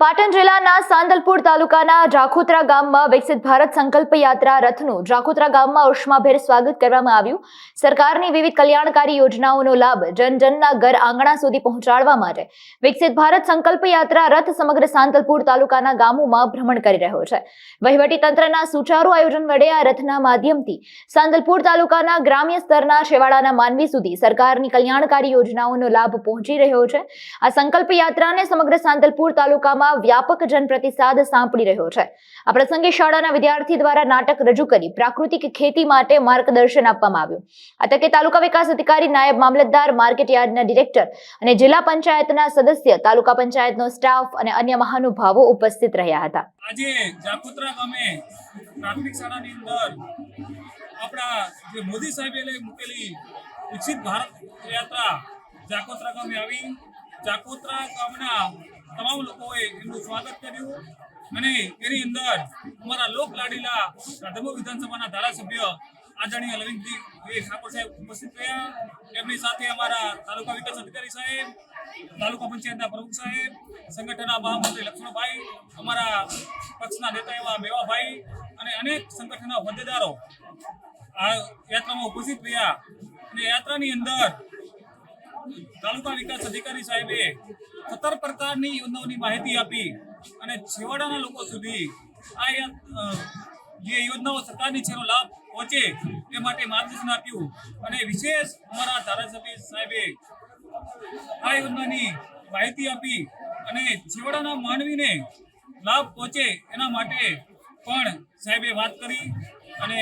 પાટણ જિલ્લાના સાંદલપુર તાલુકાના જાખોત્રા ગામમાં વિકસિત ભારત સંકલ્પ યાત્રા રથનું જાખોત્રા ગામમાં ઉષ્માભેર સ્વાગત કરવામાં આવ્યું. સરકારની વિવિધ કલ્યાણકારી યોજનાઓનો લાભ જનજનના ઘર આંગણા સુધી પહોંચાડવા માટે વિકસિત ભારત સંકલ્પ યાત્રા રથ સમગ્ર સાંદલપુર તાલુકાના ગામોમાં ભ્રમણ કરી રહ્યો છે. વહીવટી તંત્રના સુચારુ આયોજન વડે આ રથના માધ્યમથી સાંદલપુર તાલુકાના ગ્રામ્ય સ્તરના છેવાડાના માનવી સુધી સરકારની કલ્યાણકારી યોજનાઓનો લાભ પહોંચી રહ્યો છે. આ સંકલ્પ યાત્રાને સમગ્ર સાંતલપુર તાલુકામાં વ્યાપક જનપ્રતિસાદ સાંપડી રહ્યો છે. આ પ્રસંગે શાળાના વિદ્યાર્થી દ્વારા નાટક રજૂ કરી પ્રાકૃતિક ખેતી માટે માર્ગદર્શન આપવામાં આવ્યું. આ તકે તાલુકા વિકાસ અધિકારી નાયબ મામલતદાર, માર્કેટ યાર્ડના ડિરેક્ટર અને જિલ્લા પંચાયતના સદસ્ય, તાલુકા પંચાયતનો સ્ટાફ અને અન્ય મહાનુભાવો ઉપસ્થિત રહ્યા હતા. આજે જાકુત્રા ગામે પ્રાથમિક શાળાની અંદર આપણા જે મોદી સાહેબે મૂકેલી વિકસિત ભારત યાત્રા જાકોત્રા ગામે આવી. જાકોત્રા ગામના તમામ લોકોએ એમનું સ્વાગત કર્યું અને તેની અંદર અમારા લોક લાડીલા રાધમો વિધાનસભાના ધારાસભ્ય આદરણીય લવિંગજી ઠાકોર સાહેબ ઉપસ્થિત રહ્યા. એમની સાથે અમારા તાલુકા વિકાસ અધિકારી સાહેબ, તાલુકા પંચાયતના પ્રમુખ સાહેબ, સંગઠનના મહામંત્રી લક્ષ્મણભાઈ, અમારા પક્ષના નેતા એવા મેવાભાઈ અને અનેક સંગઠનના હોદ્દેદારો આ યાત્રામાં ઉપસ્થિત રહ્યા. અને યાત્રાની અંદર તાલુકા વિકાસ અધિકારી સાહેબે સત્તર પ્રકારની યોજનાઓની માહિતી આપી અને છેવાડાના લોકો સુધી આ જે યોજનાઓ સરકારની છે લાભ પહોંચે એ માટે માર્ગદર્શન આપ્યું. અને વિશેષ અમારા ધારાસભ્ય સાહેબે આ યોજનાની માહિતી આપી અને છેવાડાના માનવીને લાભ પહોંચે એના માટે પણ સાહેબે વાત કરી અને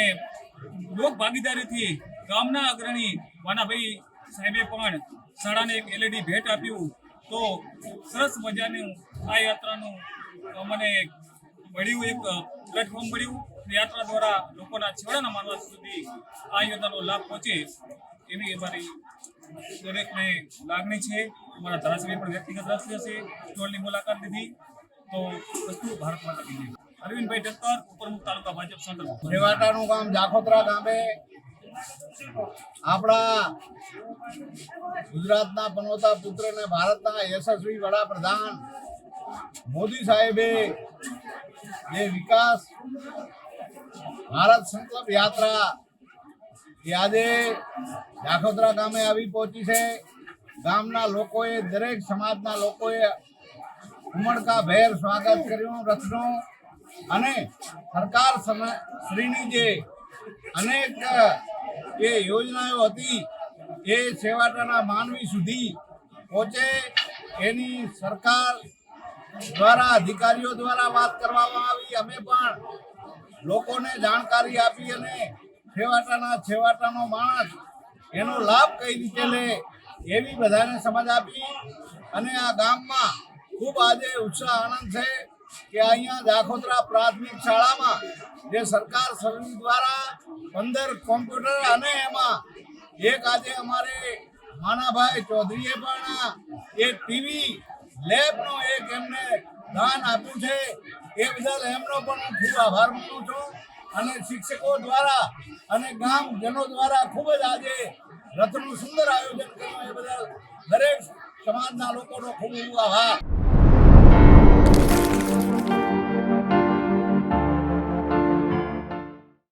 લોક ભાગીદારીથી ગામના અગ્રણી વાનાભાઈ સાહેબે પણ શાળાને એક એલઈડી ભેટ આપ્યું. તો સરસ મજાનું આ યાત્રાનું મને મળ્યું, એક પ્લેટફોર્મ મળ્યું. યાત્રા દ્વારા લોકોના છેવાડાના માનવા સુધી આ યોજનાનો લાભ પહોંચે એવી અમારી દરેકને લાગણી છે. અમારા ધારાસભ્ય પણ વ્યક્તિગત રસ લેશે સ્ટોલની મુલાકાત લીધી. તો વસ્તુ ભારત માતા અરવિંદભાઈ ઠક્કર ઉપરમુખ તાલુકા ભાજપ સંદર્ભ રેવાટાનું ગામ જાખોત્રા ગામે આપણા ગુજરાતના પનોતા પુત્ર ને ભારતના યશસ્વી વડાપ્રધાન મોદી સાહેબે જે વિકાસ ભારત સંકલ્પ યાત્રા એ આજે જાખોત્રા ગામે આવી પહોંચી છે. ગામના લોકોએ, દરેક સમાજના લોકોએ ઉમળકાભેર સ્વાગત કર્યું, રથનું અને સરકાર શ્રીની જે અનેક જે યોજનાઓ હતી, એ છેવાડાના માનવી સુધી પહોંચે, એની સરકાર દ્વારા, અધિકારીઓ દ્વારા વાત કરવામાં આવી. અમે પણ લોકોને જાણકારી આપી અને છેવાટાના છેવાટાનો માણસ એનો લાભ કઈ રીતે લે એવી બધાને સમજ આપી. અને આ ગામમાં ખૂબ આજે ઉત્સાહ આનંદ છે. કે અહીંયા જાખોત્રા પ્રાથમિક શાળામાં જે સરકાર સર્વિસ દ્વારા પંદર કોમ્પ્યુટર અને એમાં એક આજે અમારે માનાભાઈ ચૌધરીએ પણ એક ટીવી લેબનો એક એમને દાન આપ્યું છે. એ બદલ એમનો પણ હું ખૂબ આભાર માનું છું અને શિક્ષકો દ્વારા અને ગામજનો દ્વારા ખૂબ જ આજે રથનું સુંદર આયોજન કર્યું. એ બદલ દરેક સમાજના લોકોનો ખૂબ ખૂબ આભાર.